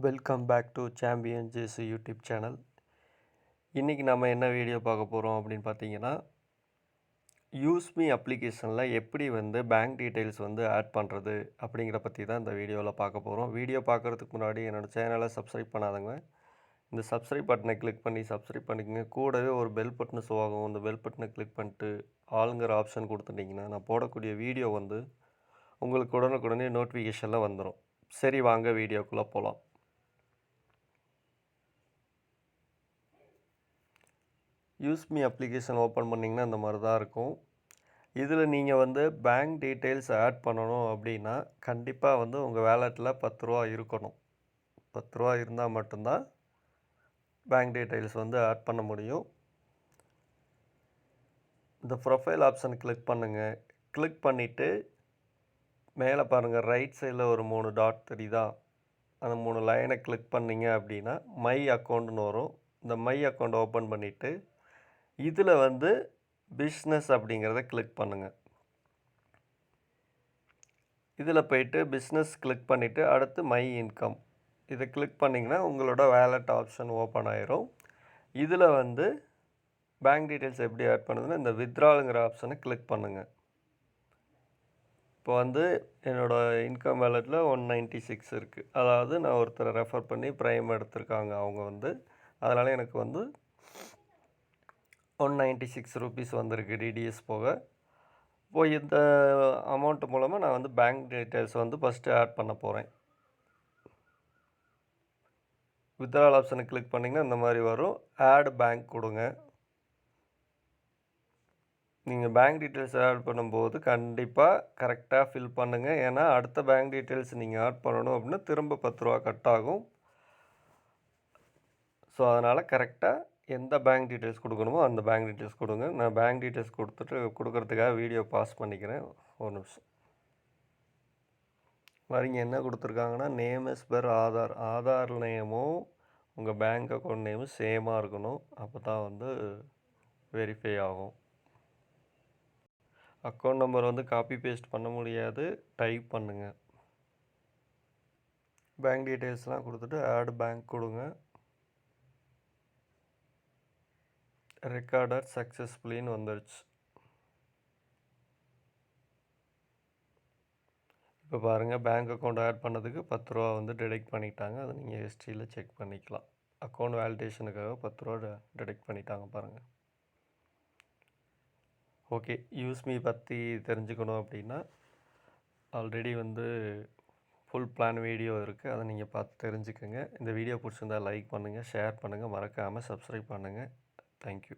Welcome back to champion Jesu YouTube channel இன்றைக்கி நம்ம என்ன வீடியோ பார்க்க போகிறோம் அப்படின்னு பார்த்தீங்கன்னா யூஸ்மி அப்ளிகேஷனில் எப்படி வந்து பேங்க் டீட்டெயில்ஸ் வந்து ஆட் பண்ணுறது அப்படிங்கிற பற்றி தான் இந்த வீடியோவில் பார்க்க போகிறோம் வீடியோ பார்க்குறதுக்கு முன்னாடி என்னோடய சேனலை சப்ஸ்கிரைப் பண்ணாதவங்க இந்த சப்ஸ்கிரைப் பட்டனை கிளிக் பண்ணி சப்ஸ்கிரைப் பண்ணிக்கோங்க. கூடவே ஒரு பெல் பட்டனை ஷோ ஆகும். அந்த பெல் பட்டனை கிளிக் பண்ணிட்டு ஆளுங்கிற ஆப்ஷன் கொடுத்துட்டிங்கன்னா நான் போடக்கூடிய வீடியோ வந்து உங்களுக்கு உடனுக்குடனே நோட்டிஃபிகேஷனில் வந்துடும் சரி வாங்க வீடியோக்குள்ளே போகலாம் யூஸ்மி அப்ளிகேஷன் ஓப்பன் பண்ணிங்கன்னா இந்த மாதிரி தான் இருக்கும். இதில் நீங்கள் வந்து பேங்க் டீட்டெயில்ஸ் ஆட் பண்ணணும் அப்படின்னா கண்டிப்பாக வந்து உங்கள் வேலெட்டில் பத்து ரூபா இருக்கணும். பத்து ரூபா இருந்தால் மட்டும்தான் பேங்க் டீட்டெயில்ஸ் வந்து ஆட் பண்ண முடியும். இந்த ப்ரொஃபைல் ஆப்ஷன் கிளிக் பண்ணுங்கள் கிளிக் பண்ணிவிட்டு மேலே பாருங்கள் ரைட் சைடில் ஒரு மூணு டாட் தெரியுதா? அந்த மூணு லைனை கிளிக் பண்ணிங்க அப்படின்னா மை அக்கௌண்ட்னு வரும். இந்த மை அக்கௌண்ட் ஓப்பன் பண்ணிவிட்டு இதில் வந்து பிஸ்னஸ் அப்படிங்கிறத கிளிக் பண்ணுங்கள் இதில் போயிட்டு பிஸ்னஸ் கிளிக் பண்ணிவிட்டு அடுத்து மை இன்கம் இதை கிளிக் பண்ணிங்கன்னா உங்களோட வேலட் ஆப்ஷன் ஓப்பன் ஆயிரும். இதில் வந்து பேங்க் டீட்டெயில்ஸ் எப்படி ஆட் பண்ணுதுன்னா இந்த வித்ராலுங்கிற ஆப்ஷனை கிளிக் பண்ணுங்கள் இப்போ வந்து என்னோடய இன்கம் வேலெட்டில் ஒன் நைன்ட்டி சிக்ஸ் இருக்குது அதாவது நான் ஒருத்தரை ரெஃபர் பண்ணி ப்ரைம் எடுத்திருக்காங்க அவங்க வந்து. அதனால் எனக்கு வந்து ஒன் நைன்ட்டி சிக்ஸ் ருபீஸ் வந்திருக்கு டிடிஎஸ் போக. இப்போ இந்த அமௌண்ட் மூலமாக நான் வந்து பேங்க் டீட்டெயில்ஸ் வந்து ஃபஸ்ட்டு ஆட் பண்ண போகிறேன் வித்ரால் ஆப்ஷனை கிளிக் பண்ணிங்கன்னா இந்த மாதிரி வரும். ஆட் பேங்க் கொடுங்க. நீங்கள் பேங்க் டீட்டெயில்ஸ் ஆட் பண்ணும்போது கண்டிப்பாக கரெக்டாக ஃபில் பண்ணுங்கள் ஏன்னா அடுத்த பேங்க் டீட்டெயில்ஸ் நீங்கள் ஆட் பண்ணணும் அப்படின்னா திரும்ப பத்து ரூபா கட் ஆகும். ஸோ அதனால் கரெக்டாக எந்த பேங்க் டீட்டெயில்ஸ் கொடுக்கணுமோ அந்த பேங்க் டீட்டெயில்ஸ் கொடுங்க. நான் பேங்க் டீட்டெயில்ஸ் கொடுத்துட்டு கொடுக்குறதுக்காக வீடியோ பாஸ் பண்ணிக்கிறேன். ஒரு நிமிஷம். வரீங்க என்ன கொடுத்துருக்காங்கன்னா name is per Aadhaar Aadhaar நேமும் உங்கள் பேங்க் அக்கௌண்ட் நேமும் சேமாக இருக்கணும். அப்போ தான் வந்து வெரிஃபை ஆகும். அக்கௌண்ட் நம்பர் வந்து காப்பி பேஸ்ட் பண்ண முடியாது. டைப் பண்ணுங்கள் பேங்க் டீட்டெயில்ஸ்லாம் கொடுத்துட்டு ஆட் பேங்க் கொடுங்க. ரெக்கார்டர் சக்ஸஸ்ஃபுல்லின்னு வந்துருச்சு. இப்போ பாருங்கள் பேங்க் அக்கௌண்ட் ஆட் பண்ணதுக்கு பத்து ரூபா வந்து டிடெக்ட் பண்ணிட்டாங்க. அதை நீங்கள் ஹிஸ்ட்ரியில் செக் பண்ணிக்கலாம். அக்கௌண்ட் வேலிடேஷனுக்காக பத்து ரூபா டிடெக்ட் பண்ணிட்டாங்க பாருங்கள் ஓகே யூஸ்மி பற்றி தெரிஞ்சுக்கணும் அப்படின்னா ஆல்ரெடி வந்து ஃபுல் பிளான் வீடியோ இருக்குது அதை நீங்கள் பார்த்து தெரிஞ்சுக்கோங்க. இந்த வீடியோ பிடிச்சிருந்தால் லைக் பண்ணுங்கள் ஷேர் பண்ணுங்கள் மறக்காமல் சப்ஸ்கிரைப் பண்ணுங்கள் Thank you.